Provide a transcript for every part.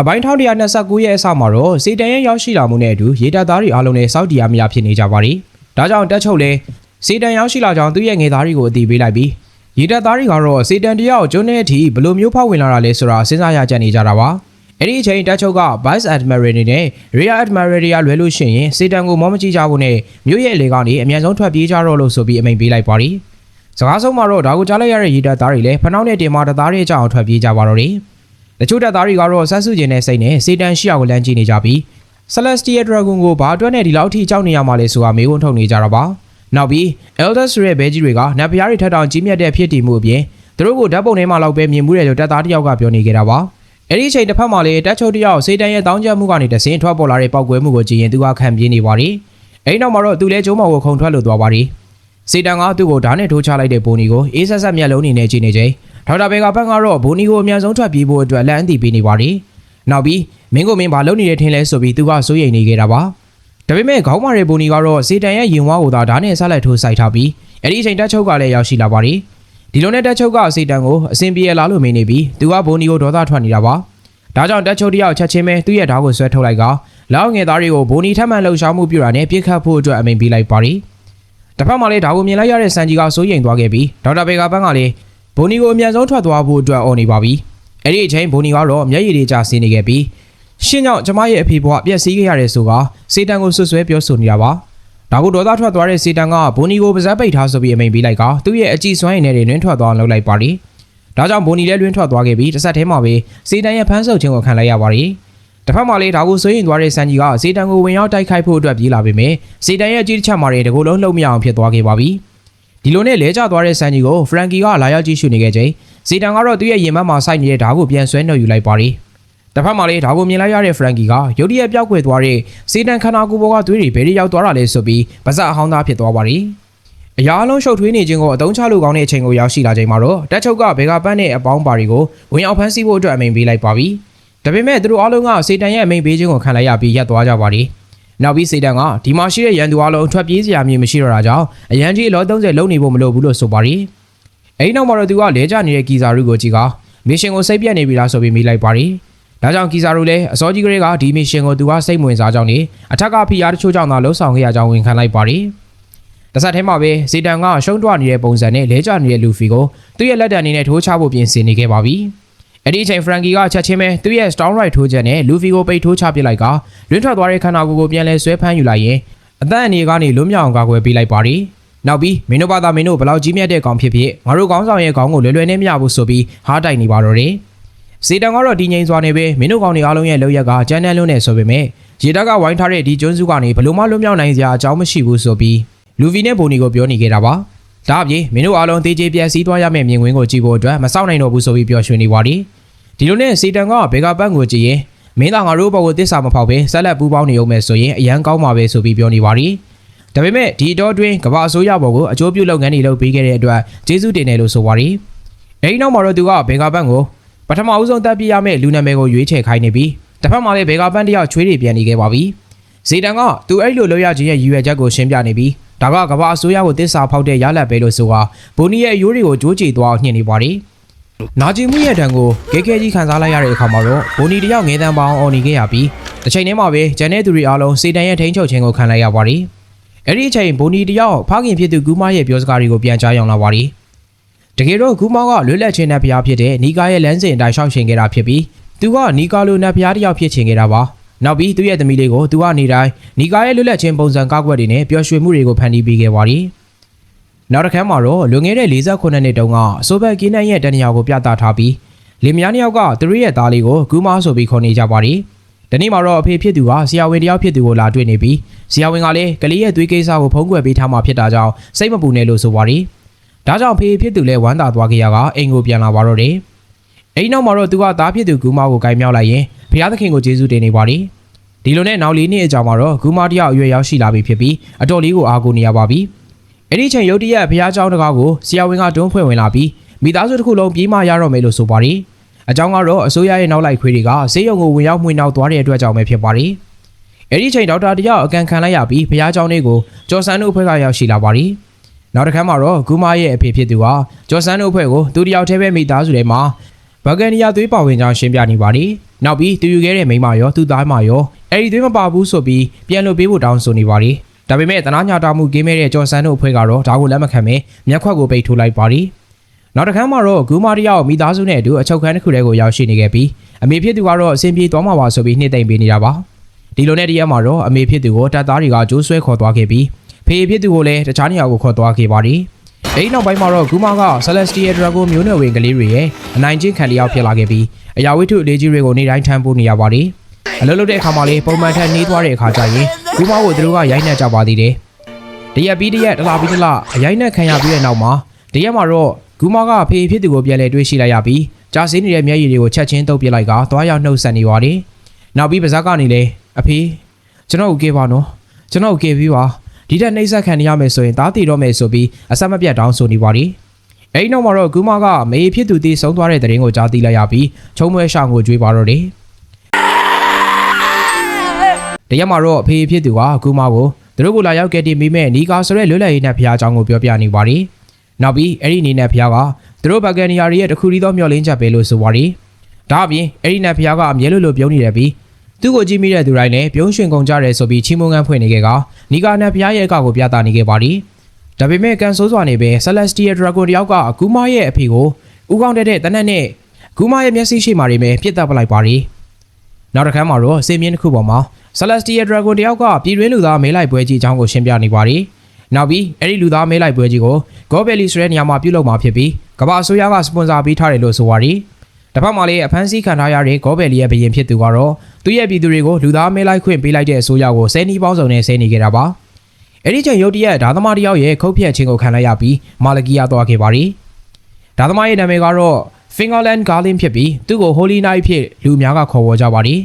အပိုင်း1129ရဲ့အစမှာတော့စေတန်ရဲ့ရောက်ရှိလာမှုနဲ့အတူရေတပ်သားတွေအားလုံးနဲ့စောက်တီယာမယာဖြစ်နေကြပါသည်။ဒါကြောင့်တက်ချုပ်လဲစေတန်ရောက်ရှိလာကြောင်းသူ့ရဲ့ငယ်သားတွေကိုအသိပေးလိုက်ပြီးရေတပ်သားတွေကတော့စေတန်တရားကိုကျွန်းတဲ့အထိဘယ်လိုမျိုးဖောက်ဝင်လာတာလဲဆိုတာစဉ်းစားရကြနေကြတာပါ။အဲ့ဒီအချိန်တက်ချုပ်က Vice Admiral တွေနဲ့ Rear Admiral တွေကလွဲလို့ရှိရင်စေတန်ကိုမောမကြည့်ကြဖို့နဲ့မြို့ရဲ့လေကနေအမြန်ဆုံးထွက်ပြေးကြတော့လို့ဆိုပြီးအမိန့်ပေးလိုက်ပါသည်။စကားဆုံးမှာတော့ဒါကိုကြားလိုက်ရတဲ့ရေတပ်သားတွေလည်းဖနှောင်းနဲ့တင်မာတပ်သားတွေအကြောင်းထွက်ပြေးကြပါတော့တယ်။ တချို့တပ်သားတွေကတော့ဆက်စုကျင်တဲ့စိတ်နဲ့စေတန်ရှိအောင်လမ်းကြည့်နေကြပြီး Celestial Dragon ကိုဘာအတွက်နဲ့ဒီလောက်ထိကြောက်နေရမှာလဲဆိုတာမေးခွန်းထုတ်နေကြတာပါ။နောက်ပြီး Elders ရဲ့ဘဲကြီးတွေကနတ်ဖျားတွေထက်တောင်ကြီးမြတ်တဲ့ဖြစ်တည်မှုအပြင်သူတို့ကိုဓာတ်ပုံထဲမှာလောက်ပဲမြင်မှုတယ်လို့တပ်သားတစ်ယောက်ကပြောနေကြတာပါ။အဲ့ဒီအချိန်တစ်ဖက်မှာလည်းတပ်ချုပ်တစ်ယောက်စေတန်ရဲ့တောင်းကျမှုကနေတဆင်းထွက်ပေါ်လာတဲ့ပောက်ကွဲမှုကိုကြည့်ရင်သူကခံပြေးနေပါတယ်။အဲ့ဒီနောက်မှာတော့သူလည်းကျုံးမော်ကိုခုန်ထွက်လို့သွားပါတယ်။စေတန်ကသူ့ကိုဓာတ်နဲ့ထိုးချလိုက်တဲ့ဘိုနီကိုအေးဆက်ဆက်မျက်လုံးနေနဲ့ကြည့်နေချိန် ဒေါက်တာဘေကဘက်ကတော့ဘိုနီကိုအမြန်ဆုံးထွက်ပြေးဖို့အတွက်လမ်းအသိပေးနေပါတယ်။နောက်ပြီးမင်းကိုမင်းဘာလုပ်နေတယ်ထင်လဲဆိုပြီးသူကစိုးရိမ်နေခဲ့တာပါ။ဒါပေမဲ့ခေါင်းမာရဲဘိုနီကတော့စေတန်ရဲ့ရင်ဝါကိုသာဓာတ်နဲ့ဆက်လက်ထိုးစိုက်ထားပြီးအဲ့ဒီအချိန်တက်ချုပ်ကလည်းရောက်ရှိလာပါတယ်။ဒီလိုနဲ့တက်ချုပ်ကစေတန်ကိုအစင်ပြေလာလို့မင်းနေပြီးသူကဘိုနီကိုဒေါသထွက်နေတာပါ။ဒါကြောင့်တက်ချုပ်တယောက်ချက်ချင်းပဲသူ့ရဲ့ဓာတ်ကိုဆွဲထုတ်လိုက်ကလောက်ငယ်သားတွေကိုဘိုနီထပ်မံလှုပ်ရှားမှုပြုတာနဲ့ပြစ်ခတ်ဖို့အတွက်အမိန့်ပေးလိုက်ပါတယ်။တစ်ဖက်မှာလည်းဒါကိုမြင်လိုက်ရတဲ့စန်ကြီးကစိုးရိမ်သွားခဲ့ပြီးဒေါက်တာဘေကာပန်းကလည်း ဘိုနီကိုအမြန်ဆုံးထွက်သွားဖို့အတွက်អော်နေပါပြီ။အဲ့ဒီအချိန်ဘိုနီကတော့မျက်ရည်တွေကျဆင်းနေခဲ့ပြီးရှင်းကြောင့်ကျမရဲ့အဖေဘွားပျက်စီးခဲ့ရတယ်ဆိုကစေတန်ကိုဆွဆွဲပြောဆိုနေတာပါ။ဒါကိုဒေါသထွက်သွားတဲ့စေတန်ကဘိုနီကိုပါဇက်ပိတ်ထားဆိုပြီးအမိန့်ပေးလိုက်ကသူ့ရဲ့အကြည့်စွမ်းရည်နဲ့တွေနှွင်းထွက်သွားအောင်လုပ်လိုက်ပါတယ်။ဒါကြောင့်ဘိုနီလည်းလွှင်းထွက်သွားခဲ့ပြီးတစ်ဆက်တည်းမှာပဲစေတန်ရဲ့ဖမ်းဆုပ်ခြင်းကိုခံလိုက်ရပါတယ်။တစ်ဖက်မှာလည်းဒါကိုဆွေးရင်သွားတဲ့စန်ကြီးကစေတန်ကိုဝင်ရောက်တိုက်ခိုက်ဖို့အတွက်ပြေးလာပေမဲ့စေတန်ရဲ့အကြည့်တစ်ချက်မှာတကူလုံးလှုပ်မရအောင်ဖြစ်သွားခဲ့ပါပြီ။ ဒီလိုနဲ့လဲကျသွားတဲ့စန်ကြီးကိုဖရန်ကီကလာရောက်ကြည့်ရှုနေခဲ့ချိန်စေတန်ကတော့သူ့ရဲ့ရင်မမှာစိုက်နေတဲ့ဓာတ်ကိုပြန်ဆွဲနှုတ်ယူလိုက်ပါတယ်။တစ်ဖက်မှာလည်းဓာတ်ကိုမြင်လိုက်ရတဲ့ဖရန်ကီကရုတ်တရက်ပျောက်ကွယ်သွားတဲ့စေတန်ခန္ဓာကိုယ်ပေါ်ကသွေးတွေဘယ်တွေရောက်သွားတာလဲဆိုပြီးပါဇက်အဟောင်းသားဖြစ်သွားပါတယ်။အရာအလုံးရှုပ်ထွေးနေခြင်းကိုအတုံးချလို့ကောင်းတဲ့အချိန်ကိုရောက်ရှိလာချိန်မှာတော့တက်ချုပ်ကဘေကပန်းနဲ့အပေါင်းပါတွေကိုဝင်ရောက်ဖမ်းဆီးဖို့အတွက်အမိန့်ပေးလိုက်ပါပြီ။ဒါပေမဲ့သူတို့အားလုံးကစေတန်ရဲ့အမိန့်ပေးခြင်းကိုခံလိုက်ရပြီးရပ်သွားကြပါတယ်။ နောက်ပြီးစေတန်ကဒီမှာရှိတဲ့ရန်သူအားလုံးထွက်ပြေးစရာမြေမရှိတော့တာကြောင့်အရန်ကြီးအလော30လုံးနေဖို့မလိုဘူးလို့ဆိုပါတယ်။အဲဒီနောက်မှာတော့သူကလဲကျနေတဲ့ကီဇာရုကိုကြည့်ကမစ်ရှင်ကိုစိတ်ပြတ်နေပြီလားဆိုပြီးမိလိုက်ပါတယ်။ဒါကြောင့်ကီဇာရုလည်းအစောကြီးကလေးကဒီမစ်ရှင်ကိုသူကစိတ်ဝင်စားကြောင်းနဲ့အထက်ကဖိအားတချို့ကြောင့်သာလှုပ်ဆောင်ခဲ့ရကြောင်းဝန်ခံလိုက်ပါတယ်။တစ်ဆက်တည်းမှာပဲစေတန်ကရှုံးတွနေတဲ့ပုံစံနဲ့လဲကျနေတဲ့လူဖီကိုသူ့ရဲ့လက်တံအနေနဲ့ထိုးချဖို့ပြင်ဆင်နေခဲ့ပါပြီ။ အဲ့ဒီအချိန်ဖရန်ကီကချက်ချင်းပဲသူ့ရဲ့ Storm Right ထိုးချက်နဲ့လူဖီကိုပိတ်ထိုးချပစ်လိုက်ကလွင့်ထွက်သွားတဲ့ခန္ဓာကိုယ်ကိုပြန်လဲဆွဲဖမ်းယူလိုက်ရင်အသက်အနေကနေလွတ်မြောက်အောင်ကာကွယ်ပေးလိုက်ပါတယ်။နောက်ပြီးမင်းတို့ဘာသာမင်းတို့ဘလောက်ကြီးမြတ်တဲ့ကောင်ဖြစ်ဖြစ်ငါတို့ကောင်းဆောင်ရဲ့ခေါင်းကိုလွယ်လွယ်နဲ့မရဘူးဆိုပြီးဟားတိုက်နေပါတော့တယ်။စေတန်ကတော့ဒီငိမ့်စွာနေပဲမင်းတို့ကောင်တွေအားလုံးရဲ့လောက်ရက်ကဂျန်နန်လုံးနဲ့ဆိုပေမဲ့ရေတပ်ကဝိုင်းထားတဲ့ဒီကျွန်းစုကနေဘလို့မှလွတ်မြောက်နိုင်စရာအကြောင်းမရှိဘူးဆိုပြီးလူဗီနဲ့ဘိုနီကိုပြောနေခဲ့တာပါ။ဒါအပြင်မင်းတို့အားလုံးတေးကျေပြက်စီးသွားရမယ့်မြင်ကွင်းကိုကြည့်ဖို့အတွက်မစောင့်နိုင်တော့ဘူးဆိုပြီးပြောရွှင်နေပါတယ်။ ဒီလိုနဲ့စေတန်ကဘေကပန်းကိုကြည့်ရင်မင်းသားငါတို့ဘောကိုတစ္ဆာမဖောက်ပဲဆက်လက်ပူးပေါင်းနေအောင်မယ်ဆိုရင်အရန်ကောင်းပါပဲဆိုပြီးပြောနေပါတယ်။ဒါပေမဲ့ဒီတော့တွင်ကမ္ဘာအစိုးရဘောကိုအကျိုးပြုလုပ်ငန်းတွေလုပ်ပေးခဲ့တဲ့အတွက်ကျေးဇူးတင်တယ်လို့ဆိုပါတယ်။အဲဒီနောက်မှာတော့သူကဘေကပန်းကိုပထမအဦးဆုံးတက်ပြရမယ့်လူနာမည်ကိုရွေးချယ်ခိုင်းနေပြီးတစ်ဖက်မှာလည်းဘေကပန်းတယောက်ချွေးတွေပြန်နေခဲ့ပါပြီ။ဇေတန်ကသူအဲ့လိုလောက်ရခြင်းရဲ့ရည်ရွယ်ချက်ကိုရှင်းပြနေပြီးဒါကကမ္ဘာအစိုးရကိုတစ္ဆာဖောက်တဲ့ရလဒ်ပဲလို့ဆိုတာဘိုနီရဲ့အယိုးတွေကိုကြိုးချေသွားအောင်ညှင့်နေပါတယ်။ နာကျင်မှုရဲ့တံကိုခဲခဲကြီးခံစားလိုက်ရတဲ့အခါမှာတော့ဘိုနီတယောက်ငဲတန်းပေါင်းအော်နေခဲ့ရပြီးတစ်ချိန်တည်းမှာပဲဂျန်တဲ့သူတွေအားလုံးစေတန်ရဲ့ထိန်းချုပ်ခြင်းကိုခံလိုက်ရပါတယ်။အဲ့ဒီအချိန်ဘိုနီတယောက်ဖခင်ဖြစ်သူကူမရဲ့ပြောစကားတွေကိုပြန်ကြားရောက်လာပါတယ်။တကယ်တော့ကူမကလွတ်လပ်ခြင်းနဲ့ဖျားဖြစ်တဲ့နီကာရဲ့လမ်းစဉ်အတိုင်းရှောက်ရှင်ခဲ့တာဖြစ်ပြီးသူကနီကာလိုနဲ့ဖျားတယောက်ဖြစ်ချင်ခဲ့တာပါ။နောက်ပြီးသူ့ရဲ့သမီးလေးကိုသူကနေတိုင်းနီကာရဲ့လွတ်လပ်ခြင်းပုံစံကောက်ွက်တွေနဲ့ပျော်ရွှင်မှုတွေကိုဖန်တီးပေးခဲ့ပါတယ်။ နောက်တစ်ခါမှာတော့လွန်ခဲ့တဲ့48နှစ်တုန်းကအဆိုဘက်ကင်းနိုင်ရဲ့တန်ရာကိုပြသထားပြီးလင်မယားနှစ်ယောက်ကသူတို့ရဲ့သားလေးကိုဂူမာဆိုပြီးခေါ်နေကြပါတယ်။ဒီနေ့မှာတော့အဖေဖြစ်သူကဆရာဝန်တယောက်ဖြစ်သူကိုလာတွေ့နေပြီးဆရာဝန်ကလည်းကလေးရဲ့သွေးကိစ္စကိုဖုံးကွယ်ပေးထားမှဖြစ်တာကြောင့်စိတ်မပူနဲ့လို့ဆိုပါတယ်။ဒါကြောင့်ဖေဖြစ်သူလည်းဝမ်းသာသွားခဲ့ရကအိမ်ကိုပြန်လာပါတော့တယ်။အဲဒီနောက်မှာတော့သူကသားဖြစ်သူဂူမာကိုကင်မြောက်လိုက်ရင်ဘုရားသခင်ကိုကျေးဇူးတင်နေပါတယ်။ဒီလိုနဲ့နောက်လေးနှစ်အကြာမှာတော့ဂူမာတယောက်အရွယ်ရောက်ရှိလာပြီဖြစ်ပြီးအတော်လေးကိုအားကိုးနေရပါပြီ။ အဲ့ဒီချိန်ရုတ်တရက်ဘုရားကျောင်းတကားကိုဆရာဝန်ကတွန်းဖွင့်ဝင်လာပြီးမိသားစုတစ်ခုလုံးပြေးမရတော့မယ်လို့ဆိုပါတယ်။အကြောင်းကတော့အစိုးရရဲ့နောက်လိုက်ခွေးတွေကဆေးရုံကိုဝင်ရောက်မှွေနှောက်သွားတဲ့အတွက်ကြောင့်ပဲဖြစ်ပါတယ်။အဲ့ဒီချိန်ဒေါက်တာတယောက်အကန်ခံလိုက်ရပြီးဘုရားကျောင်းလေးကိုကျော်ဆန်းတို့အဖွဲ့ကရောက်ရှိလာပါတယ်။နောက်တစ်ခါမှာတော့ဂူမာရဲ့အဖေဖြစ်သူဟာကျော်ဆန်းတို့အဖွဲ့ကိုသူတယောက်တည်းပဲမိသားစုထဲမှာဘဂန်နီယာသွေးပါဝင်ကြောင်းရှင်းပြနေပါတယ်။နောက်ပြီးသူယူခဲ့တဲ့မိန်းမရောသူ့သားမရောအဲ့ဒီသွေးမပါဘူးဆိုပြီးပြန်လွတ်ပေးဖို့တောင်းဆိုနေပါတယ် ဒါပေမဲ့တနာညာတာမှုကင်းမဲ့တဲ့ကျော်ဆန်းတို့အဖွဲ့ကတော့ဒါကိုလက်မခံဘဲမျက်ခွက်ကိုပိတ်ထိုးလိုက်ပါတယ်နောက်တစ်ခါမှတော့ဂူမာတယောက်မိသားစုနဲ့အတူအချုပ်ခန်းတစ်ခုထဲကိုရောက်ရှိနေခဲ့ပြီးအမေဖြစ်သူကတော့အဆင်ပြေသွားမှာပါဆိုပြီးနှိမ့်သိမ့်ပေးနေတာပါဒီလိုနဲ့တရက်မှာတော့အမေဖြစ်သူကိုတပ်သားတွေကကြိုးဆွဲခေါ်သွားခဲ့ပြီးဖေဖြစ်သူကိုလည်းတခြားနေရာကိုခေါ်သွားခဲ့ပါတယ်အဲဒီနောက်ပိုင်းမှာတော့ဂူမာက Celestial Dragon မျိုးနွယ်ဝင်ကလေးတွေရဲ့အနိုင်ကျင့်ခံလျောက်ဖြစ်လာခဲ့ပြီးအရာဝတ္ထုအလေးကြီးတွေကိုနေတိုင်းထမ်းပိုးနေရပါတယ်အလုပ်လုပ်တဲ့အခါမှာလေပုံမှန်ထက်နှေးသွားတဲ့အခါကျရင် ဂူမာကိုသူတို့ကရိုက်နှက်ကြပါသေးတယ်တရက်ပြီးတရက်တစ်လားပြီးတစ်လားအရိုက်နှက်ခံရပြီးတဲ့နောက်မှာတရက်မှာတော့ဂူမာကဖေဖြစ်သူကိုပြန်လဲတွေးရှိလိုက်ရပြီးကြာစင်းနေတဲ့မျက်ရည်တွေကိုချက်ချင်းတုပ်ပစ်လိုက်ကသွားရောက်နှုတ်ဆက်နေပါတယ်နောက်ပြီးပါဇက်ကနေလေအဖေကျွန်တော်ကိုကေပါနော်ကျွန်တော်ကိုကေပြီးပါဒီတက်နှိမ့်ဆက်ခံနေရမယ်ဆိုရင်သားတည်တော့မယ်ဆိုပြီးအဆက်မပြတ်တောင်းဆိုနေပါတယ်အဲဒီနောက်မှာတော့ဂူမာကမေဖြစ်သူတည်ဆုံးသွားတဲ့တဲ့ရင်ကိုကြားသိလိုက်ရပြီးချုံမွဲရှောင်ကိုကြွေးပါတော့တယ် တရက်မှာတော့အဖေဖြစ်သူကကူမကိုသူတို့ကိုလာရောက်ကယ်တင်ပြီးမဲ့နီကာဆိုတဲ့လွတ်လပ်ရေးနဲ့ဖျားအကြောင်းကိုပြောပြနေပါတယ်။နောက်ပြီးအဲ့ဒီအနေနဲ့ဖျားကသူတို့ဘာကန်နီယာရီရဲ့တခုတည်းသောမျှော်လင့်ချက်ပဲလို့ဆိုပါတယ်။ဒါအပြင်အဲ့ဒီနဲ့ဖျားကအမြဲလိုလိုပြုံးနေတယ်ပြီးသူ့ကိုကြည့်မိတဲ့သူတိုင်းလည်းပြုံးရွှင်ကုန်ကြတယ်ဆိုပြီးချီးမွမ်းကန်းဖွင့်နေခဲ့ကနီကာနဲ့ဖျားရဲ့အကကိုပြသနေခဲ့ပါတယ်။ဒါပေမဲ့ကန်ဆိုးစွာနေပဲ Celestial Dragon တယောက်ကအကူမရဲ့အဖေကိုဥကောင်းတဲ့တဲ့တနက်နဲ့ကူမရဲ့မျက်စိရှိမှတွေပဲပြစ်တပ်ပလိုက်ပါတယ်။နောက်တစ်ခါမှာတော့စေမြင်းတစ်ခုပေါ်မှာ Celestial Dragon တယောက်ကပြည်တွင်းလူသားမဲလိုက်ပွဲကြီးအကြောင်းကိုရှင်းပြနေပါတယ်နောက်ပြီးအဲ့ဒီလူသားမဲလိုက်ပွဲကြီးကို Go Belly ဆိုတဲ့နေရာမှာပြုလုပ်မှာဖြစ်ပြီးကမ္ဘာအစိုးရကစပွန်ဆာပေးထားတယ်လို့ဆိုပါတယ်တစ်ဖက်မှာလည်းအဖမ်းဆီးခံထားရတဲ့ Go Belly ရဲ့ဘရင်ဖြစ်သူကတော့သူ့ရဲ့ပြည်သူတွေကိုလူသားမဲလိုက်ခွင့်ပေးလိုက်တဲ့အစိုးရကိုဆယ်နီးပေါင်းစုံနဲ့ဆဲနေခဲ့တာပါအဲ့ဒီချိန်ရုတ်တရက်ဒါသမားတယောက်ရဲ့ခုတ်ဖြတ်ခြင်းကိုခံလိုက်ရပြီးမာလကီယာသွားခဲ့ပါတယ်ဒါသမားရဲ့နာမည်ကတော့ Fingerland Garlin ဖြစ်ပြီးသူ့ကို Holy Knight ဖြစ်လူအများကခေါ်ဝေါ်ကြပါတယ်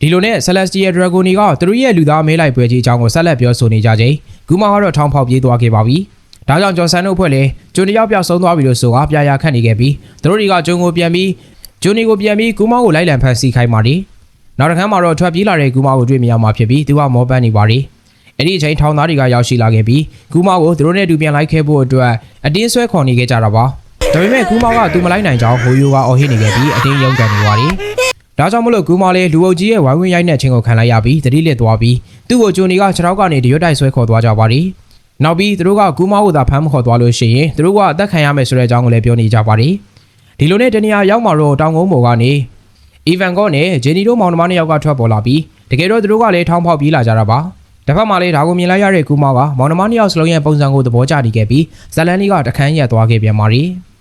ဒီလိုနဲ့ Celestial Dragon တွေကသူတို့ရဲ့လူသားမဲလိုက်ပွဲကြီးအကြောင်းကိုဆက်လက်ပြောဆိုနေကြချိန်ဂူမာကတော့ထောင်ဖောက်ပြေးသွားခဲ့ပါပြီ။ဒါကြောင့်ဂျော်ဆန်တို့အဖွဲ့လည်းဂျွန်တယောက်ပြောက်ဆုံးသွားပြီလို့ဆိုကပြရာခတ်နေခဲ့ပြီးသူတို့တွေကဂျွန်ကိုပြန်ပြီးဂျွန်နီကိုပြန်ပြီးဂူမာကိုလိုက်လံဖန်ဆီးခိုင်းပါတယ်။နောက်တစ်ခါမှတော့ထွက်ပြေးလာတဲ့ဂူမာကိုတွေ့မြင်ရမှာဖြစ်ပြီးသူကမောပန်းနေပါတယ်။အဲ့ဒီအချိန်ထောင်သားတွေကရောက်ရှိလာခဲ့ပြီးဂူမာကိုသူတို့နဲ့အတူပြန်လိုက်ခဲ့ဖို့အတွက်အတင်းဆွဲခေါ်နေခဲ့ကြတာပါ။ဒါပေမဲ့ဂူမာကသူမလိုက်နိုင်ကြောင်းဟိုယိုကအော်ဟစ်နေခဲ့ပြီးအတင်းရုန်းကန်နေပါတယ်။ ဒါကြောင့်မလို့ဂူမာလေးလူအုပ်ကြီးရဲ့ဝိုင်းဝန်းရိုက်နှက်ခြင်းကိုခံလိုက်ရပြီးတတိလစ်သွားပြီးသူ့ကိုဂျိုနီကခြေထောက်ကနေတရွတ်တိုက်ဆွဲခေါ်သွားကြပါသည်။နောက်ပြီးသူတို့ကဂူမာကိုသာဖမ်းမခေါ်သွားလို့ရှိရင်သူတို့ကအသက်ခံရမယ်ဆိုတဲ့အကြောင်းကိုလည်းပြောနေကြပါသည်။ဒီလိုနဲ့တနေရာရောက်မှာတော့တောင်ကုန်းပေါ်ကနေအီဗန်ကောနဲ့ဂျယ်နီတို့မောင်နှမနှစ်ယောက်ကထွက်ပေါ်လာပြီးတကယ်တော့သူတို့ကလည်းထောင်းဖောက်ပြေးလာကြတာပါ။တစ်ဖက်မှာလည်းဒါကိုမြင်လိုက်ရတဲ့ဂူမာကမောင်နှမနှစ်ယောက်စလုံးရဲ့ပုံစံကိုသဘောကျနေခဲ့ပြီးဇလန်လေးကတခန်းရက်သွားခဲ့ပြန်ပါသည်။